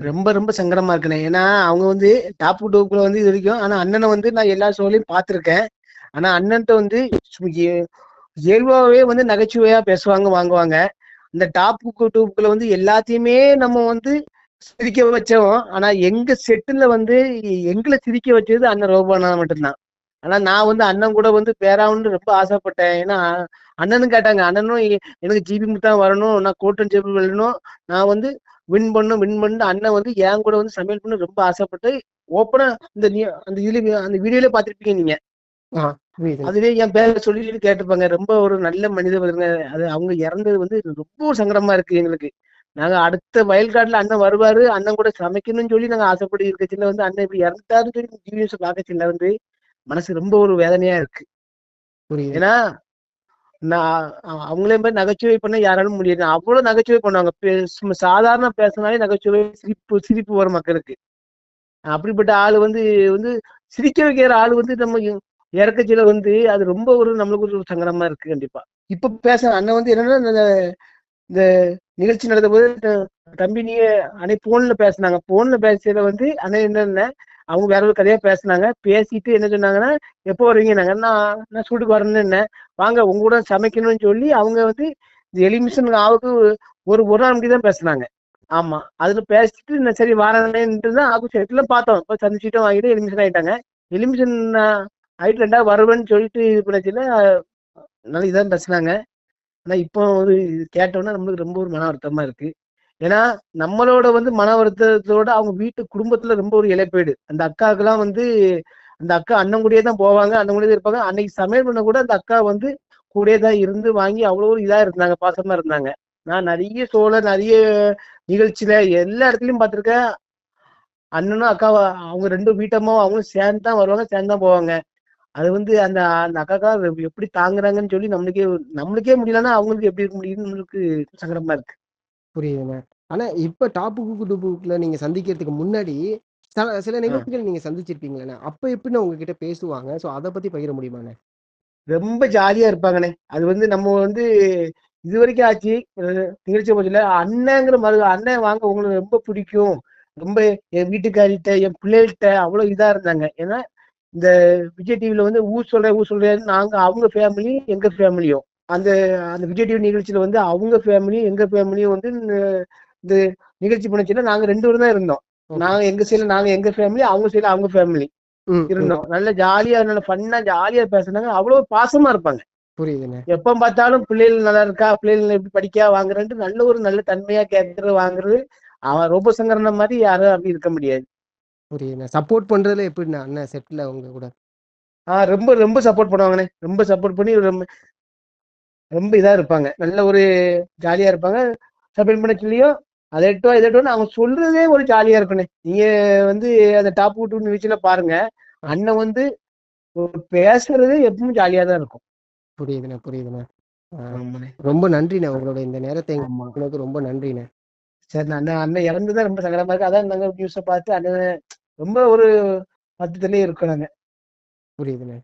ரொம்ப ரொம்ப சங்கடமா இருக்குண்ணே. ஏன்னா அவங்க வந்து டாப் டூக்குல வந்து இது வரைக்கும் ஆனா அண்ணனை வந்து நான் எல்லா ஷோலையும் பார்த்திருக்கேன். ஆனா அண்ணன்ட்ட வந்து இயல்பாவே வந்து நகைச்சுவையா பேசுவாங்க வாங்குவாங்க. இந்த டாப் டூப்புக்குள்ள வந்து எல்லாத்தையுமே நம்ம வந்து சிரிக்க வச்சோம். ஆனா எங்க செட்டுல வந்து எங்களை சிரிக்க வச்சது அண்ணன் ரோபானா மட்டும்தான். ஆனா நான் வந்து அண்ணன் கூட வந்து பேராவுன்னு ரொம்ப ஆசைப்பட்டேன். ஏன்னா அண்ணனும் கேட்டாங்க அண்ணனும் எனக்கு ஜிபி முத்தான் வரணும். நான் கோட்டன் ஜெபி வரணும். நான் வந்து வின் பண்ணும் வின் பண்ணு அண்ணன் வந்து என் கூட வந்து சமையல் பண்ண ரொம்ப ஆசைப்பட்டு ஓப்பனா இந்த அந்த இதுல அந்த வீடியோல பாத்திருப்பீங்க நீங்க. அதுவே என் பேரை சொல்லி கேட்டிருப்பாங்க. ரொம்ப ஒரு நல்ல மனிதவருங்க அது அவங்க இறந்தது வந்து ரொம்ப ஒரு சங்கடமா இருக்கு எங்களுக்கு. நாங்க அடுத்த வயல் காட்டுல அண்ணன் வருவாரு அண்ணன் கூட சமைக்கணும்னு சொல்லி நாங்க ஆசைப்பட்டு இருக்கச்சில வந்து அண்ணன் இப்படி இறந்துட்டாருன்னு சொல்லி ஜீவியஸ் பார்க்கச்சில வந்து மனசு ரொம்ப ஒரு வேதனையா இருக்கு. புரியுது. ஏன்னா நான் அவங்களே மாதிரி நகைச்சுவை பண்ண யாராலும் முடியாது. அவ்வளவு நகைச்சுவை பண்ணுவாங்க. சாதாரண பேசினாலே நகைச்சுவை சிரிப்பு சிரிப்பு வரும் மக்களுக்கு. அப்படிப்பட்ட ஆள் வந்து வந்து சிரிக்க வைக்கிற ஆள் வந்து நம்ம இறக்கச்சியில இறக்கச்சில வந்து அது ரொம்ப ஒரு நம்மளுக்கு ஒரு சங்கடமா இருக்கு கண்டிப்பா. இப்ப பேச அண்ணன் வந்து என்னன்னா இந்த நிகழ்ச்சி நடந்த போது தம்பி நீங்க அன்னை போன்ல பேசுனாங்க. போன்ல பேசுறதுல வந்து அண்ணன் என்னென்ன அவங்க வேற ஒரு கதையா பேசினாங்க. பேசிட்டு என்ன சொன்னாங்கன்னா எப்போ வருவீங்க? நாங்கள் நான் நான் சூட்டுக்கு வரணும்னு என்ன வாங்க உங்க கூட சமைக்கணும்னு சொல்லி அவங்க வந்து இந்த எலிமிஷன் ஆவுக்கு ஒரு ஒரு நாள் முன்னாடி தான் பேசுனாங்க. ஆமா. அதுல பேசிட்டு நான் சரி வரேன்ட்டு தான் ஆகும் செட்ல பார்த்தோம். இப்போ சந்திச்சுட்டும் வாங்கிட்டு எலிமிஷன் ஆயிட்டாங்க. எலிமிஷன் ஆயிட்டு ரெண்டா வருவேன்னு சொல்லிட்டு இது பண்ணச்சுல நல்லா இதான் பேசுனாங்க. ஆனா இப்போ ஒரு கேட்டோம்னா கேட்டோன்னா நம்மளுக்கு ரொம்ப ஒரு மன வருத்தமா இருக்கு. ஏன்னா நம்மளோட வந்து மன வருத்தத்தோட அவங்க வீட்டு குடும்பத்துல ரொம்ப ஒரு இழப்பீடு அந்த அக்காவுக்கெல்லாம் வந்து அந்த அக்கா அண்ணன் கூடயே தான் போவாங்க அண்ணன் கூடயே தான் இருப்பாங்க. அன்னைக்கு சமையல் பண்ண கூட அந்த அக்கா வந்து கூடயே தான் இருந்து வாங்கி அவ்வளோ ஒரு இதா இருந்தாங்க பாசமா இருந்தாங்க. நான் நிறைய சோழ நிறைய நிகழ்ச்சியில எல்லா இடத்துலயும் பார்த்திருக்கேன். அண்ணனும் அக்காவா அவங்க ரெண்டு வீட்டம்மாவும் அவங்களும் சேர்ந்து தான் வருவாங்க சேர்ந்து தான் போவாங்க. அது வந்து அந்த அந்த அக்காக்கா எப்படி தாங்குறாங்கன்னு சொல்லி நம்மளுக்கே நம்மளுக்கே முடியலன்னா அவங்களுக்கு எப்படி இருக்க முடியும்னு நம்மளுக்கு சங்கடமா இருக்கு. புரியுதுண்ணே ஆனா இப்ப டாப்பு குக்கு டுப்புக்குல நீங்க சந்திக்கிறதுக்கு முன்னாடி சில- சில நிகழ்ச்சிகள் நீங்க சந்திச்சிருப்பீங்களே அப்ப எப்படின்னு உங்ககிட்ட பேசுவாங்க? சோ அதை பத்தி பகிர முடியுமாண்ணே? ரொம்ப ஜாலியா இருப்பாங்கண்ணே. அது வந்து நம்ம வந்து இது வரைக்கும் ஆச்சு நிகழ்ச்சி போச்சுல அண்ணங்கிற மரு அண்ணன் வாங்க உங்களுக்கு ரொம்ப பிடிக்கும். ரொம்ப என் வீட்டுக்காரிட்ட என் பிள்ளைகிட்ட அவ்வளவு இதா இருந்தாங்க. ஏன்னா இந்த விஜய் டிவில வந்து ஊர் சொல்றேன் ஊர் சொல்றேன் நாங்க அவங்க ஃபேமிலி எங்க ஃபேமிலியும் அந்த அந்த விஜய் டிவி நிகழ்ச்சியில வந்து அவங்க ஃபேமிலியும் எங்க ஃபேமிலியும் வந்து இந்த- நிகழ்ச்சி பண்ணுச்சுல நாங்க ரெண்டு பேரும் தான் இருந்தோம். நாங்க எங்க சைடுல நாங்க எங்க ஃபேமிலி அவங்க சைடுல அவங்க ஃபேமிலி இருந்தோம். நல்ல ஜாலியா நல்ல ஃபன்னா ஜாலியா பேசுனாங்க. அவ்வளவு பாசமா இருப்பாங்க. புரியுதுண்ணே எப்ப பார்த்தாலும் பிள்ளைகள் நல்லா இருக்கா பிள்ளைகள் எப்படி படிக்கா வாங்குறேன்ட்டு நல்ல ஒரு நல்ல தன்மையா கேட்கறது வாங்குறது. அவன் ரொம்ப சங்கரன மாதிரி யாரும் அப்படி இருக்க முடியாது. புரியுதுண்ணே சப்போர்ட் பண்றதுல எப்படிண்ணே? அண்ணன் செட்ல உங்க கூட. ஆஹ் ரொம்ப ரொம்ப சப்போர்ட் பண்ணுவாங்கண்ணே. ரொம்ப சப்போர்ட் பண்ணி ரொம்ப இதா இருப்பாங்க. நல்ல ஒரு ஜாலியா இருப்பாங்க. சப்போர்ட் பண்ண சொல்லியும் அதை எட்டோ இதை எட்டோன்னு அவங்க சொல்றதே ஒரு ஜாலியா இருக்குண்ணே நீங்க வந்து அந்த டாப் டூ நிகழ்ச்சியில பாருங்க. அண்ணன் வந்து பேசுறது எப்பவும் ஜாலியா தான் இருக்கும். புரியுதுண்ணே புரியுதுண்ணே. ரொம்ப நன்றிண்ணே உங்களோட இந்த நேரத்தை ஆமா. எனக்கு ரொம்ப நன்றிண்ணே. சரி அண்ணன் அண்ணன் இறந்துதான் ரொம்ப சங்கடமா இருக்கு. அதான் நாங்க நியூஸை பார்த்து அண்ணன் ரொம்ப ஒரு பத்தத்துலயே இருக்கோம் நாங்க. புரியுதுண்ணே.